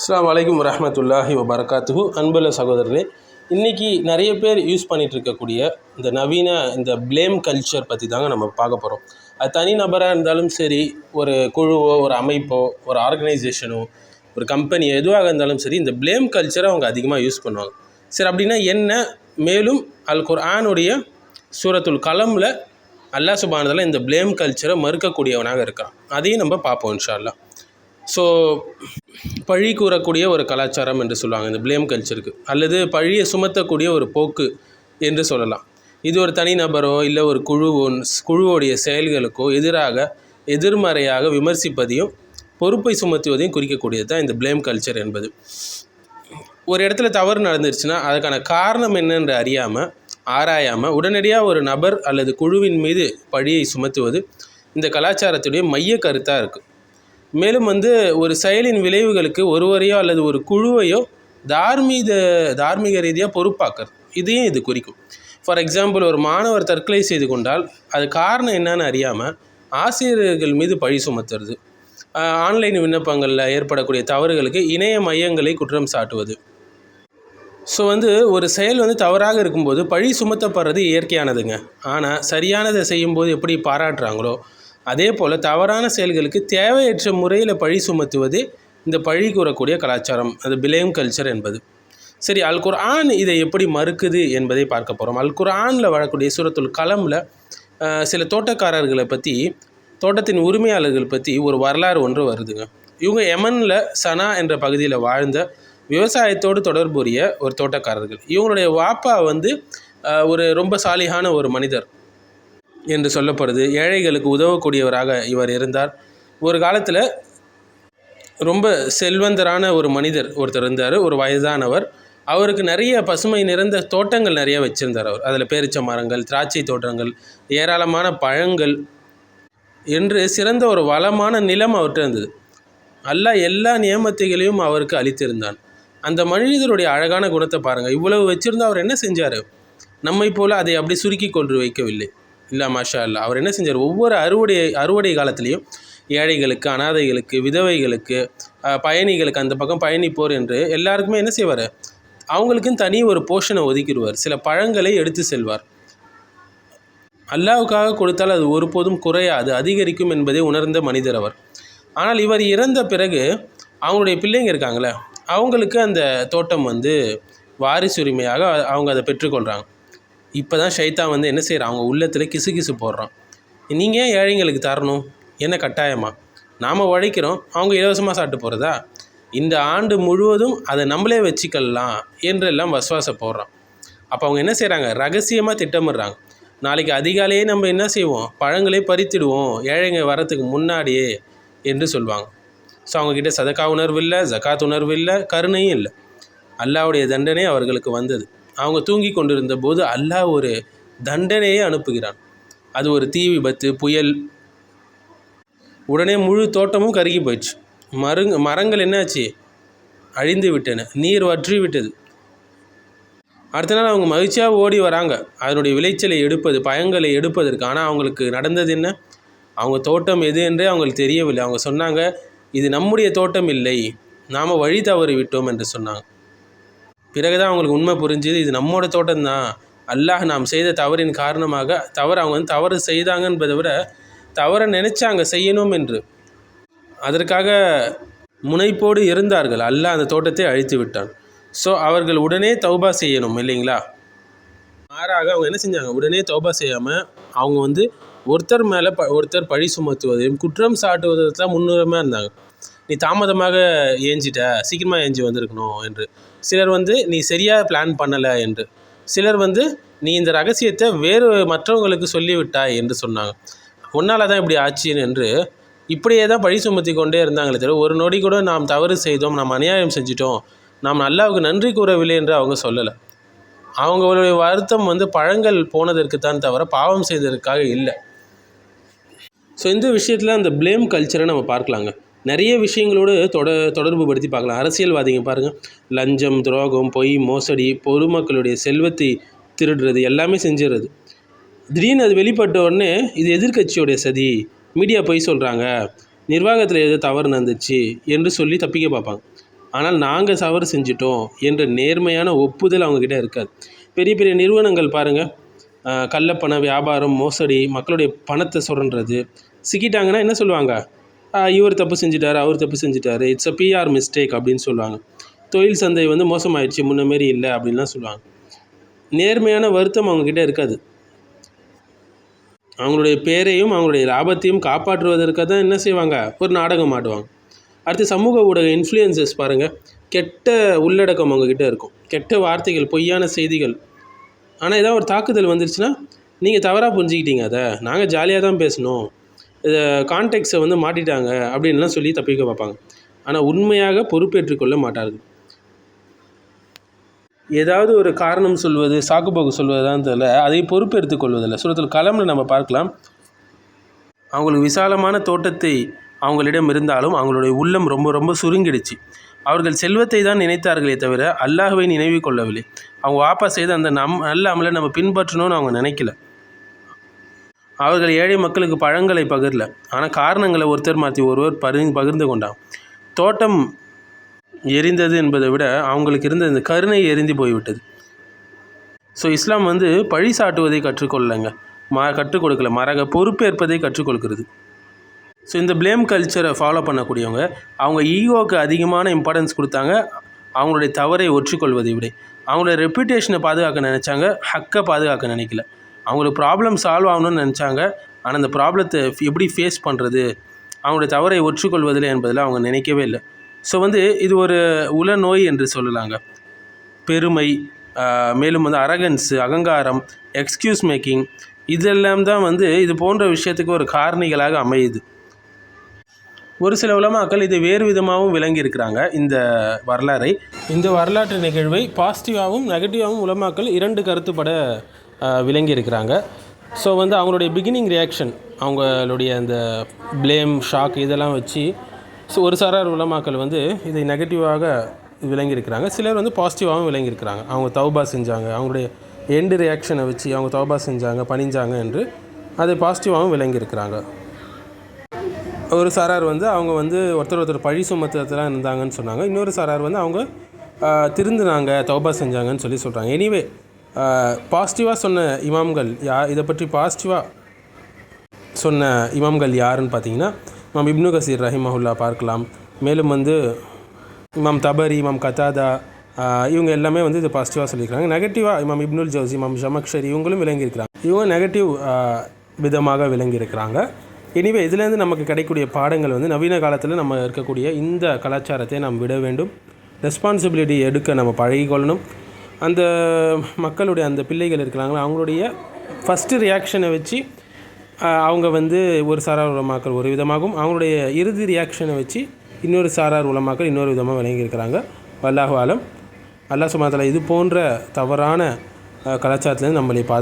அஸ்லாம் வலைக்கம் வரமத்துல்லாஹி வபரகாத்துஹு. அன்புள்ள சகோதரரே இன்றைக்கி நிறைய பேர் யூஸ் பண்ணிகிட்டு இருக்கக்கூடிய இந்த நவீன இந்த ப்ளேம் கல்ச்சர் பற்றி தாங்க நம்ம பார்க்க போகிறோம் அது தனி நபராக இருந்தாலும் சரி ஒரு குழுவோ ஒரு அமைப்போ ஒரு ஆர்கனைசேஷனோ ஒரு கம்பெனி எதுவாக இருந்தாலும் சரி இந்த ப்ளேம் கல்ச்சரை அவங்க அதிகமாக யூஸ் பண்ணுவாங்க. சரி அப்படின்னா என்ன? மேலும் அல் குர்ஆனுடைய சூரத்துல் கலமில் அல்லாஹ் சுபானதில் இந்த ப்ளேம் கல்ச்சரை மறுக்கக்கூடியவனாக இருக்கான் அதையும் நம்ம பார்ப்போம் இன்ஷா ஸோ பழி கூறக்கூடிய ஒரு கலாச்சாரம் என்று சொல்லுவாங்க. இந்த ப்ளேம் கல்ச்சருக்கு அல்லது பழியை சுமத்தக்கூடிய ஒரு போக்கு என்று சொல்லலாம். இது ஒரு தனிநபரோ இல்லை ஒரு குழுவோ குழுவோடைய செயல்களுக்கோ எதிராக எதிர்மறையாக விமர்சிப்பதையும் பொறுப்பை சுமத்துவதையும் குறிக்கக்கூடியது தான் இந்த ப்ளேம் கல்ச்சர் என்பது. ஒரு இடத்துல தவறு நடந்துருச்சுன்னா அதுக்கான காரணம் என்னென்று அறியாமல் ஆராயாமல் உடனடியாக ஒரு நபர் அல்லது குழுவின் மீது பழியை சுமத்துவது இந்த கலாச்சாரத்துடைய மைய கருத்தாக இருக்குது மேலும் வந்து ஒரு செயலின் விளைவுகளுக்கு ஒருவரையோ அல்லது ஒரு குழுவையோ தார்மீக தார்மீக ரீதியாக பொறுப்பாக்குறது. இதையும் இது குறிக்கும். ஃபார் எக்ஸாம்பிள் ஒரு மாணவர் தற்கொலை செய்து கொண்டால் அது காரணம் என்னன்னு அறியாமல் ஆசிரியர்கள் மீது பழி சுமத்துறது. ஆன்லைன் விண்ணப்பங்களில் ஏற்படக்கூடிய தவறுகளுக்கு இணைய மையங்களை குற்றம் சாட்டுவது. ஸோ வந்து ஒரு செயல் வந்து தவறாக இருக்கும்போது பழி சுமத்தப்படுறது இயற்கையானதுங்க. ஆனால் சரியானதை செய்யும்போது எப்படி பாராட்டுறாங்களோ அதே போல் தவறான செயல்களுக்கு தேவையற்ற முறையில் பழி சுமத்துவது இந்த பழி கூறக்கூடிய கலாச்சாரம். அது பிலேம் கல்ச்சர் என்பது. சரி அல் குர்ஆன் இதை எப்படி மறுக்குது என்பதை பார்க்க போகிறோம் அல் குர்ஆனில் வரக்கூடிய சூரத்துல் கலமில் சில தோட்டக்காரர்களை பற்றி தோட்டத்தின் உரிமையாளர்கள் பற்றி ஒரு வரலாறு ஒன்று வருதுங்க. இவங்க எமனில் சனா என்ற பகுதியில் வாழ்ந்த விவசாயத்தோடு தொடர்புடைய ஒரு தோட்டக்காரர்கள். இவங்களுடைய வாப்பா வந்து ஒரு ரொம்ப சாலிகான ஒரு மனிதர். என்று சொல்லப்படுது. ஏழைகளுக்கு உதவக்கூடியவராக இவர் இருந்தார். ஒரு காலத்தில் ரொம்ப செல்வந்தரான ஒரு மனிதர் ஒருத்தர் இருந்தார். ஒரு வயதானவர். அவருக்கு நிறைய பசுமை நிறைந்த தோட்டங்கள் நிறைய வச்சுருந்தார் அவர். அதில் பேரிச்ச மரங்கள் திராட்சை தோட்டங்கள் ஏராளமான பழங்கள் என்று சிறந்த ஒரு வளமான நிலம் அவர்கிட்ட இருந்தது. அல்லாஹ் எல்லா நியமத்தைகளையும் அவருக்கு அளித்திருந்தான். அந்த மனிதருடைய அழகான குணத்தை பாருங்கள் இவ்வளவு வச்சுருந்தா அவர் என்ன செஞ்சார்? நம்மை போல் அதை அப்படி சுருக்கி கொண்டு வைக்கவில்லை. இல்லை மாஷா அல்லா அவர் என்ன செஞ்சார்? ஒவ்வொரு அறுவடை அறுவடை காலத்துலேயும் ஏழைகளுக்கு அனாதைகளுக்கு விதவைகளுக்கு பயணிகளுக்கு அந்த பக்கம் பயணிப்போர் என்று எல்லாருக்குமே என்ன செய்வார்? அவங்களுக்குன்னு தனி ஒரு போஷனை ஒதுக்கிடுவார். சில பழங்களை எடுத்து செல்வார். அல்லாவுக்காக கொடுத்தால் அது ஒருபோதும் குறையாது அதிகரிக்கும் என்பதை உணர்ந்த மனிதர் அவர். ஆனால் இவர் இறந்த பிறகு அவங்களுடைய பிள்ளைங்க இருக்காங்களே அவங்களுக்கு அந்த தோட்டம் வந்து வாரிசுரிமையாக அவங்க அதை பெற்றுக்கொள்கிறாங்க இப்போ தான் ஷைத்தான் வந்து என்ன செய்கிறான் அவங்க உள்ளத்தில் கிசு கிசு போடுறான். நீங்கள் ஏன் ஏழைங்களுக்கு தரணும்? என்ன கட்டாயமா? நாம் உழைக்கிறோம் அவங்க இலவசமாக சாப்பிட்டு போகிறதா இந்த ஆண்டு முழுவதும் அதை நம்மளே வச்சுக்கலாம் என்றெல்லாம் வசுவாச போடுறான். அப்போ அவங்க என்ன செய்கிறாங்க ரகசியமாக திட்டமிடுறாங்க. நாளைக்கு அதிகாலையே நம்ம என்ன செய்வோம்? பழங்களே பறித்திடுவோம் ஏழைங்க வரத்துக்கு முன்னாடியே என்று சொல்லுவாங்க. ஸோ அவங்கக்கிட்ட சதக்கா உணர்வு இல்லை ஜக்காத் உணர்வு இல்லை கருணையும் இல்லை. அல்லாவுடைய தண்டனை அவர்களுக்கு வந்தது. அவங்க தூங்கி கொண்டிருந்த போது அல்லாஹ் ஒரு தண்டனையே அனுப்புகிறான். அது ஒரு தீ விபத்து புயல். உடனே முழு தோட்டமும் கருகி போயிடுச்சு. மருங் மரங்கள் என்னாச்சு? அழிந்து விட்டன. நீர் வற்றி விட்டது. அடுத்த நாள் அவங்க மகிழ்ச்சியாக ஓடி வராங்க. அதனுடைய விளைச்சலை எடுப்பது பயங்களை எடுப்பதற்கு. ஆனால் அவங்களுக்கு நடந்தது என்ன? அவங்க தோட்டம் எது என்றே அவங்களுக்கு தெரியவில்லை. அவங்க சொன்னாங்க இது நம்முடைய தோட்டம் இல்லை. நாம் வழி தவறி விட்டோம் என்று சொன்னாங்க. பிறகுதான் அவங்களுக்கு உண்மை புரிஞ்சுது இது நம்மோட தோட்டம் தான் அல்லாஹ் நாம் செய்த தவறின் காரணமாக தவறு அவங்க வந்து தவறு செய்தாங்க என்பதை விட தவறை நினைச்சாங்க செய்யணும் என்று. அதற்காக முனைப்போடு இருந்தார்கள். அல்லாஹ் அந்த தோட்டத்தை அழித்து விட்டான். ஸோ அவர்கள் உடனே தௌபா செய்யணும் இல்லைங்களா? மாறாக அவங்க என்ன செஞ்சாங்க? உடனே தௌபா செய்யாமல் அவங்க வந்து ஒருத்தர் மேலே ப ஒருத்தர் பழி சுமத்துவதையும் குற்றம் சாட்டுவதில் தான் முன்னுரிமையாக இருந்தாங்க. நீ தாமதமாக ஏஞ்சிட்ட சீக்கிரமாக ஏஞ்சி வந்திருக்கணும் என்று. சிலர் வந்து நீ சரியாக பிளான் பண்ணலை என்று. சிலர் வந்து நீ இந்த ரகசியத்தை வேறு மற்றவங்களுக்கு சொல்லிவிட்டாய் என்று சொன்னாங்க. உன்னால் தான் இப்படி ஆச்சு என்று இப்படியே தான் பழி சுமத்தி கொண்டே இருந்தாங்களே தவிர ஒரு நொடி கூட நாம் தவறு செய்தோம் நாம் அநியாயம் செஞ்சிட்டோம் நாம் அல்லாவுக்கு நன்றி கூறவில்லை என்று அவங்க சொல்லலை. அவங்களுடைய வருத்தம் வந்து பழங்கள் போனதற்கு தான் தவிர பாவம் செய்ததற்காக இல்லை. ஸோ இந்த விஷயத்தில் அந்த ப்ளேம் கல்ச்சரை நம்ம பார்க்கலாங்க. நிறைய விஷயங்களோடு தொட தொடர்பு படுத்தி பார்க்கலாம். அரசியல்வாதிங்க பாருங்கள் லஞ்சம் துரோகம் பொய் மோசடி பொதுமக்களுடைய செல்வத்தை திருடுறது எல்லாமே செஞ்சிடுறது திடீர்னு அது வெளிப்பட்ட உடனே இது எதிர்கட்சியோடைய சதி மீடியா பொய் சொல்கிறாங்க நிர்வாகத்தில் எது தவறு நடந்துச்சு என்று சொல்லி தப்பிக்க பார்ப்பாங்க. ஆனால் நாங்கள் தவறு செஞ்சிட்டோம் என்ற நேர்மையான ஒப்புதல் அவங்கக்கிட்ட இருக்காது. பெரிய பெரிய நிறுவனங்கள் பாருங்கள் கள்ளப்பண வியாபாரம் மோசடி மக்களுடைய பணத்தை சுரண்டுறது சிக்கிட்டாங்கன்னா என்ன சொல்லுவாங்க? இவர் தப்பு செஞ்சுட்டாரு அவர் தப்பு செஞ்சுட்டாரு. இட்ஸ் அ பிஆர் மிஸ்டேக் அப்படின்னு சொல்லுவாங்க. தொழில் சந்தை வந்து மோசமாயிடுச்சு முன்னமாரி இல்லை அப்படின்லாம் சொல்லுவாங்க. நேர்மையான வருத்தம் அவங்கக்கிட்ட இருக்காது. அவங்களுடைய பேரையும் அவங்களுடைய லாபத்தையும் காப்பாற்றுவதற்காக தான் என்ன செய்வாங்க? ஒரு நாடகம் ஆடுவாங்க. அடுத்து சமூக ஊடக இன்ஃப்ளூயன்சஸ் பாருங்கள் கெட்ட உள்ளடக்கம் அவங்கக்கிட்ட இருக்கும். கெட்ட வார்த்தைகள் பொய்யான செய்திகள். ஆனால் ஏதாவது ஒரு தாக்குதல் வந்துருச்சுன்னா நீங்கள் தவறாக புரிஞ்சுக்கிட்டீங்க அதை. நாங்கள் ஜாலியாக தான் பேசணும். இதை கான்டெக்ட்ஸை வந்து மாட்டிட்டாங்க அப்படின்லாம் சொல்லி தப்பிக்க பார்ப்பாங்க. ஆனால் உண்மையாக பொறுப்பேற்றுக்கொள்ள மாட்டார்கள். ஏதாவது ஒரு காரணம் சொல்வது சாக்குப்போக்கு சொல்வது தான் தெரியல அதை பொறுப்பெடுத்துக் கொள்வதில்லை. சுரத்தில் கலமில் நம்ம பார்க்கலாம். அவங்களுக்கு விசாலமான தோட்டத்தை அவங்களிடம் இருந்தாலும் அவங்களுடைய உள்ளம் ரொம்ப ரொம்ப சுருங்கிடுச்சு. அவர்கள் செல்வத்தை தான் நினைத்தார்களே தவிர அல்லாஹுவை நினைவு கொள்ளவில்லை. அவங்க வாப்பா செய்த அந்த நம் நல்ல அமலை நம்ம பின்பற்றணும்னு அவங்க நினைக்கல. அவர்கள் ஏழை மக்களுக்கு பழங்களை பகிரல. ஆனால் காரணங்களை ஒருத்தர் மாற்றி ஒருவர் பரி பகிர்ந்து கொண்டான். தோட்டம் எரிந்தது என்பதை விட அவங்களுக்கு இருந்த இந்த கருணை எரிந்து போய்விட்டது. ஸோ இஸ்லாம் வந்து பழி சாட்டுவதை கற்றுக்கொள்ளலைங்க. ம கற்றுக் கொடுக்கல. மரக பொறுப்பேற்பதை கற்றுக்கொடுக்கிறது ஸோ இந்த ப்ளேம் கல்ச்சரை ஃபாலோ பண்ணக்கூடியவங்க அவங்க ஈகோக்கு அதிகமான இம்பார்ட்டன்ஸ் கொடுத்தாங்க. அவங்களுடைய தவறை ஒற்றுக்கொள்வதை விட. அவங்களுடைய ரெப்புடேஷனை பாதுகாக்க நினச்சாங்க. ஹக்கை பாதுகாக்க நினைக்கல. அவங்களுக்கு ப்ராப்ளம் சால்வ் ஆகணும்னு நினச்சாங்க. ஆனால் அந்த ப்ராப்ளத்தை எப்படி ஃபேஸ் பண்ணுறது அவங்களுடைய தவறை ஒற்றுக்கொள்வதில் என்பதில் அவங்க நினைக்கவே இல்லை. ஸோ வந்து இது ஒரு உல நோய் என்று சொல்லலாங்க. பெருமை மேலும் வந்து அரகன்ஸு அகங்காரம் எக்ஸ்கியூஸ் மேக்கிங் இதெல்லாம் தான் வந்து இது போன்ற விஷயத்துக்கு ஒரு காரணிகளாக அமையுது. ஒரு சில உலமாக்கள் இதை வேறு விதமாகவும் விளங்கி இருக்கிறாங்க இந்த வரலாறை. இந்த வரலாற்று நிகழ்வை பாசிட்டிவாகவும் நெகட்டிவாகவும் உலமாக்கள் இரண்டு கருத்துப்பட விளங்கி இருக்கிறாங்க. ஸோ வந்து அவங்களுடைய பிகினிங் ரியாக்ஷன் அவங்களுடைய அந்த ப்ளேம் ஷாக் இதெல்லாம் வச்சு ஸோ ஒரு சாரார் உலமாக்கள் வந்து இதை நெகட்டிவாக விளங்கியிருக்கிறாங்க சிலர் வந்து பாசிட்டிவாகவும் விளங்கியிருக்கிறாங்க அவங்க தௌபா செஞ்சாங்க. அவங்களுடைய எண்டு ரியாக்ஷனை வச்சு அவங்க தௌபா செஞ்சாங்க பணிஞ்சாங்க என்று அதை பாசிட்டிவாகவும் விளங்கியிருக்கிறாங்க ஒரு சாரார் வந்து அவங்க வந்து ஒருத்தர் ஒருத்தர் பழி சுமத்துறதுலாம் இருந்தாங்கன்னு சொன்னாங்க. இன்னொரு சாரார் வந்து அவங்க திருந்துனாங்க தௌபா செஞ்சாங்கன்னு சொல்லி சொல்கிறாங்க எனிவே பாசிட்டிவாக சொன்ன இமாம்கள் யா இதை பற்றி பாசிட்டிவாக சொன்ன இமாம்கள் யாருன்னு பார்த்தீங்கன்னா இமாம் இப்னு கசீர் ரஹிமஹுல்லா பார்க்கலாம். மேலும் வந்து இமாம் தபரி இமாம் கத்தாதா இவங்க எல்லாமே வந்து இது பாசிட்டிவாக சொல்லியிருக்காங்க நெகட்டிவாக இமாம் இப்னுல் ஜவுசி இமாம் ஜமக்ஷர் இவங்களும் விளங்கியிருக்கிறாங்க. இவங்க நெகட்டிவ் விதமாக விளங்கியிருக்கிறாங்க. எனிவே இதுலேருந்து நமக்கு கிடைக்கக்கூடிய பாடங்கள் வந்து நவீன காலத்தில் நம்ம இருக்கக்கூடிய இந்த கலாச்சாரத்தை நாம் விட வேண்டும். ரெஸ்பான்சிபிலிட்டி எடுக்க நம்ம பழகிக்கொள்ளணும். அந்த மக்களுடைய அந்த பிள்ளைகள் இருக்கிறாங்களா அவங்களுடைய ஃபஸ்ட்டு ரியாக்ஷனை வச்சு அவங்க வந்து ஒரு சாரார் உலமாக்கல் ஒரு விதமாகவும் அவங்களுடைய இறுதி ரியாக்ஷனை வச்சு இன்னொரு சாரார் உலமாக்கள் இன்னொரு விதமாக விளங்கியிருக்கிறாங்க வல்லாஹு ஆலம். அல்லாஹ் சுமாத்தலா இது போன்ற தவறான கலாச்சாரத்துலேருந்து நம்மளை பாது